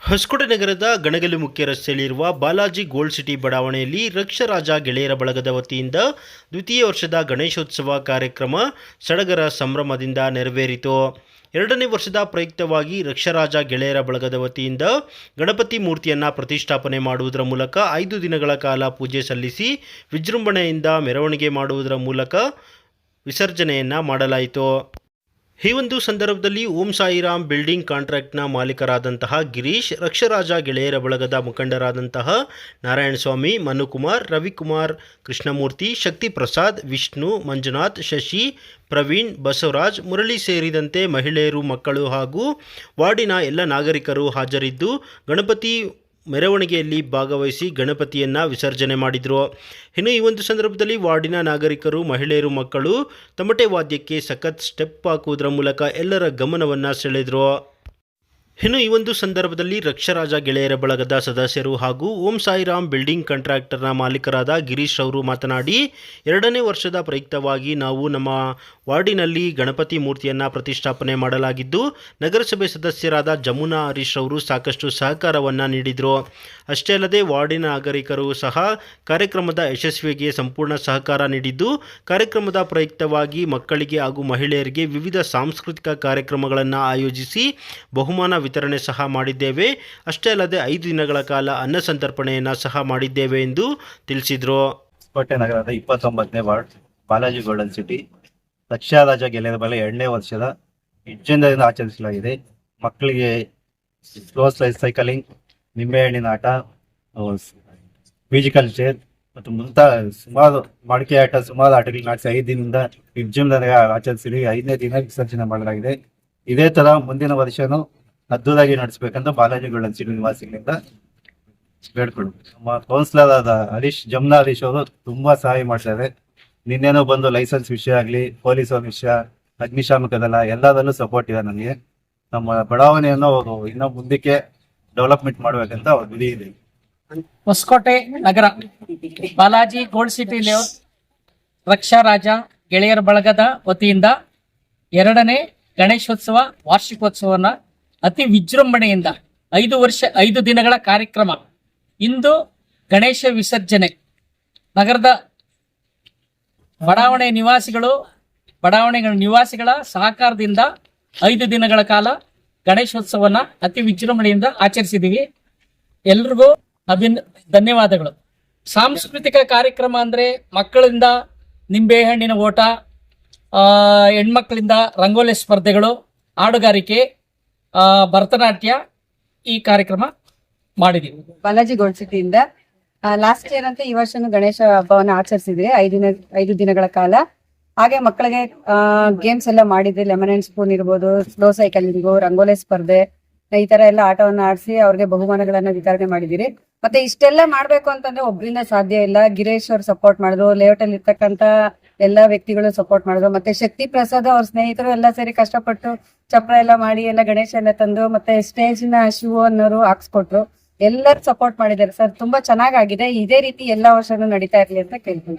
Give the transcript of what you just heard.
ಹೊಸಕೋಟೆ ನಗರದ ಗಣಗಲು ಮುಖ್ಯ ರಸ್ತೆಯಲ್ಲಿರುವ ಬಾಲಾಜಿ ಗೋಲ್ಡ್ ಸಿಟಿ ಬಡಾವಣೆಯಲ್ಲಿ ರಕ್ಷರಾಜ ಗೆಳೆಯರ ಬಳಗದ ವತಿಯಿಂದ ದ್ವಿತೀಯ ವರ್ಷದ ಗಣೇಶೋತ್ಸವ ಕಾರ್ಯಕ್ರಮ ಸಡಗರ ಸಂಭ್ರಮದಿಂದ ನೆರವೇರಿತು. ಎರಡನೇ ವರ್ಷದ ಪ್ರಯುಕ್ತವಾಗಿ ರಕ್ಷರಾಜ ಗೆಳೆಯರ ಬಳಗದ ವತಿಯಿಂದ ಗಣಪತಿ ಮೂರ್ತಿಯನ್ನು ಪ್ರತಿಷ್ಠಾಪನೆ ಮಾಡುವುದರ ಮೂಲಕ ಐದು ದಿನಗಳ ಕಾಲ ಪೂಜೆ ಸಲ್ಲಿಸಿ ವಿಜೃಂಭಣೆಯಿಂದ ಮೆರವಣಿಗೆ ಮಾಡುವುದರ ಮೂಲಕ ವಿಸರ್ಜನೆಯನ್ನು ಮಾಡಲಾಯಿತು. ಈ ಒಂದು ಸಂದರ್ಭದಲ್ಲಿ ಓಂ ಸಾಯಿರಾಮ್ ಬಿಲ್ಡಿಂಗ್ ಕಾಂಟ್ರಾಕ್ಟ್ನ ಮಾಲೀಕರಾದಂತಹ ಗಿರೀಶ್, ರಕ್ಷರಾಜ ಗೆಳೆಯರ ಬಳಗದ ಮುಖಂಡರಾದಂತಹ ನಾರಾಯಣಸ್ವಾಮಿ, ಮನುಕುಮಾರ್, ರವಿಕುಮಾರ್, ಕೃಷ್ಣಮೂರ್ತಿ ಶಕ್ತಿ ಪ್ರಸಾದ್ ವಿಷ್ಣು, ಮಂಜುನಾಥ್, ಶಶಿ, ಪ್ರವೀಣ್, ಬಸವರಾಜ್ ಮುರಳಿ ಸೇರಿದಂತೆ ಮಹಿಳೆಯರು, ಮಕ್ಕಳು ಹಾಗೂ ವಾರ್ಡಿನ ಎಲ್ಲ ನಾಗರಿಕರು ಹಾಜರಿದ್ದು, ಗಣಪತಿ ಮೆರವಣಿಗೆಯಲ್ಲಿ ಭಾಗವಹಿಸಿ ಗಣಪತಿಯನ್ನು ವಿಸರ್ಜನೆ ಮಾಡಿದರು. ಇನ್ನು ಈ ಒಂದು ಸಂದರ್ಭದಲ್ಲಿ ವಾರ್ಡಿನ ನಾಗರಿಕರು, ಮಹಿಳೆಯರು, ಮಕ್ಕಳು ತಮಟೆ ವಾದ್ಯಕ್ಕೆ ಸಖತ್ ಸ್ಟೆಪ್ ಹಾಕುವುದರ ಮೂಲಕ ಎಲ್ಲರ ಗಮನವನ್ನು ಸೆಳೆದರು. ಇನ್ನು ಈ ಒಂದು ಸಂದರ್ಭದಲ್ಲಿ ರಕ್ಷರಾಜ ಗೆಳೆಯರ ಬಳಗದ ಸದಸ್ಯರು ಹಾಗೂ ಓಂ ಸಾಯಿರಾಮ್ ಬಿಲ್ಡಿಂಗ್ ಕಾಂಟ್ರಾಕ್ಟರ್ನ ಮಾಲೀಕರಾದ ಗಿರೀಶ್ ಅವರು ಮಾತನಾಡಿ, ಎರಡನೇ ವರ್ಷದ ಪ್ರಯುಕ್ತವಾಗಿ ನಾವು ನಮ್ಮ ವಾರ್ಡಿನಲ್ಲಿ ಗಣಪತಿ ಮೂರ್ತಿಯನ್ನು ಪ್ರತಿಷ್ಠಾಪನೆ ಮಾಡಲಾಗಿದ್ದು, ನಗರಸಭೆ ಸದಸ್ಯರಾದ ಜಮುನಾ ಹರೀಶ್ ಅವರು ಸಾಕಷ್ಟು ಸಹಕಾರವನ್ನು ನೀಡಿದರು. ಅಷ್ಟೇ ಅಲ್ಲದೆ ವಾರ್ಡಿನ ನಾಗರಿಕರು ಸಹ ಕಾರ್ಯಕ್ರಮದ ಯಶಸ್ವಿಗೆ ಸಂಪೂರ್ಣ ಸಹಕಾರ ನೀಡಿದ್ದು, ಕಾರ್ಯಕ್ರಮದ ಪ್ರಯುಕ್ತವಾಗಿ ಮಕ್ಕಳಿಗೆ ಹಾಗೂ ಮಹಿಳೆಯರಿಗೆ ವಿವಿಧ ಸಾಂಸ್ಕೃತಿಕ ಕಾರ್ಯಕ್ರಮಗಳನ್ನು ಆಯೋಜಿಸಿ ಬಹುಮಾನ ವಿತರಣೆ ಸಹ ಮಾಡಿದ್ದೇವೆ. ಅಷ್ಟೇ ಅಲ್ಲದೆ ಐದು ದಿನಗಳ ಕಾಲ ಅನ್ನ ಸಂತರ್ಪಣೆಯನ್ನು ಸಹ ಮಾಡಿದ್ದೇವೆ ಎಂದು ತಿಳಿಸಿದರು. ಕೋಟೆ ನಗರದ ಇಪ್ಪತ್ತೊಂಬತ್ತನೇ ವಾರ್ಡ್, ಬಾಲಾಜಿ ಗೋಲ್ಡನ್ ಸಿಟಿ. ದಕ್ಷ ರಾಜ ಗೆಲ್ಲದ ಬಲ ಎರಡನೇ ವರ್ಷದ ವಿಜೃಂಭಣೆಯಿಂದ ಆಚರಿಸಲಾಗಿದೆ. ಮಕ್ಕಳಿಗೆ ಸ್ಲೋ ಸ್ಲೈಸ್ ಸೈಕಲಿಂಗ್, ನಿಂಬೆಹಣ್ಣಿನ ಆಟ ಮ್ಯೂಜಿಕಲ್ ಚೇರ್ ಮತ್ತು ಮುಂತಾದ ಸುಮಾರು ಮಡಿಕೆ ಆಟ, ಸುಮಾರು ಆಟಗಳು ಆಡಿಸಿ ಐದು ದಿನದಿಂದ ವಿಜೃಂಭಣೆಗೆ ಆಚರಿಸಿ ಐದನೇ ದಿನ ವಿಸರ್ಜನೆ ಮಾಡಲಾಗಿದೆ. ಇದೇ ತರ ಮುಂದಿನ ವರ್ಷನೂ ಅದ್ದೂರಾಗಿ ನಡೆಸಬೇಕಂತ ಬಾಲಾಜಿ ಗೋಲ್ಡನ್ ಸಿಟಿ ನಿವಾಸಿಗಳಿಂದ ಬೇಡ್ಕೊಂಡು ನಮ್ಮ ಕೌನ್ಸಿಲರ್ ಆದ ಹರೀಶ್, ಜಮ್ನಾ ಹರೀಶ್ ಅವರು ತುಂಬಾ ಸಹಾಯ ಮಾಡ್ತಾರೆ ನಿನ್ನೇನೋ ಬಂದು ಲೈಸೆನ್ಸ್ ವಿಷಯ ಆಗ್ಲಿ, ಪೊಲೀಸ್ ವಿಷಯ ಅಗ್ನಿಶಾಮಕ ಎಲ್ಲದಲ್ಲೂ ಸಪೋರ್ಟ್ ಇದೆ ನನಗೆ. ನಮ್ಮ ಬಡಾವಣೆಯನ್ನು ಅವರು ಇನ್ನೂ ಮುಂದಕ್ಕೆ ಡೆವಲಪ್ಮೆಂಟ್ ಮಾಡ್ಬೇಕಂತ ಅವ್ರ ಗುರಿ ಇದೆ. ಹೊಸಕೋಟೆ ನಗರ, Balaji gold city layout, Raksha Raja, ಗೆಳೆಯರ ಬಳಗದ ವತಿಯಿಂದ ಎರಡನೇ ಗಣೇಶೋತ್ಸವ ವಾರ್ಷಿಕೋತ್ಸವನ ಅತಿ ವಿಜೃಂಭಣೆಯಿಂದ ಐದು ವರ್ಷ ಐದು ದಿನಗಳ ಕಾರ್ಯಕ್ರಮ. ಇಂದು ಗಣೇಶ ವಿಸರ್ಜನೆ. ನಗರದ ಬಡಾವಣೆ ನಿವಾಸಿಗಳು ಬಡಾವಣೆಗಳ ನಿವಾಸಿಗಳ ಸಹಕಾರದಿಂದ ಐದು ದಿನಗಳ ಕಾಲ ಗಣೇಶೋತ್ಸವನ ಅತಿ ವಿಜೃಂಭಣೆಯಿಂದ ಆಚರಿಸಿದ್ದೀವಿ. ಎಲ್ರಿಗೂ ಅಭಿನ್ ಧನ್ಯವಾದಗಳು. ಸಾಂಸ್ಕೃತಿಕ ಕಾರ್ಯಕ್ರಮ ಅಂದ್ರೆ ಮಕ್ಕಳಿಂದ ನಿಂಬೆಹಣ್ಣಿನ ಓಟ ಆ, ಹೆಣ್ಮಕ್ಳಿಂದ ರಂಗೋಲಿ ಸ್ಪರ್ಧೆಗಳು ಹಾಡುಗಾರಿಕೆ ಭರತನಾಟ್ಯ ಈ ಕಾರ್ಯಕ್ರಮ ಮಾಡಿದೀವಿ. ಬಾಲಾಜಿ ಗೋಲ್ಡ್ ಸಿಟಿಯಿಂದ ಲಾಸ್ಟ್ ಇಯರ್ ಅಂತ ಈ ವರ್ಷನೂ ಗಣೇಶ ಹಬ್ಬವನ್ನ ಆಚರಿಸಿದ್ರೆ ಐದು ದಿನ, ಐದು ದಿನಗಳ ಕಾಲ. ಹಾಗೆ ಮಕ್ಕಳಿಗೆ ಗೇಮ್ಸ್ ಎಲ್ಲ ಮಾಡಿದ್ರೆ ಲೆಮನ್ ಅಂಡ್ ಸ್ಪೂನ್ ಇರ್ಬೋದು ಸ್ಲೋ ಸೈಕಲಿಂಗು ರಂಗೋಲಿ ಸ್ಪರ್ಧೆ, ಈ ತರ ಎಲ್ಲ ಆಟವನ್ನ ಆಡಿಸಿ ಅವ್ರಿಗೆ ಬಹುಮಾನಗಳನ್ನ ವಿತರಣೆ ಮಾಡಿದಿರಿ ಮತ್ತೆ ಇಷ್ಟೆಲ್ಲ ಮಾಡ್ಬೇಕು ಅಂತಂದ್ರೆ ಒಬ್ರಿಂದ ಸಾಧ್ಯ ಇಲ್ಲ. ಗಿರೇಶ್ ಅವ್ರು ಸಪೋರ್ಟ್ ಮಾಡಿದ್ರು. ಲೇಔಟ್ ಅಲ್ಲಿ ಇರ್ತಕ್ಕಂತ ಎಲ್ಲಾ ವ್ಯಕ್ತಿಗಳು ಸಪೋರ್ಟ್ ಮಾಡಿದ್ರು. ಮತ್ತೆ ಶಕ್ತಿ ಪ್ರಸಾದ್ ಅವ್ರ ಸ್ನೇಹಿತರು ಎಲ್ಲ ಸೇರಿ ಕಷ್ಟಪಟ್ಟು ಚಪ್ರ ಎಲ್ಲ ಮಾಡಿ, ಎಲ್ಲ ಗಣೇಶ ಎಲ್ಲ ತಂದು, ಮತ್ತೆ ಸ್ಟೇಜ್ನ ಶಿವು ಅನ್ನೋರು ಹಾಕ್ಸ್ಕೊಟ್ರು. ಎಲ್ಲರೂ ಸಪೋರ್ಟ್ ಮಾಡಿದ್ದಾರೆ. ಸರ್, ತುಂಬಾ ಚೆನ್ನಾಗಾಗಿದೆ. ಇದೇ ರೀತಿ ಎಲ್ಲಾ ವರ್ಷನೂ ನಡೀತಾ ಇರ್ಲಿ ಅಂತ ಕೇಳ್ಕೊಂತೀನಿ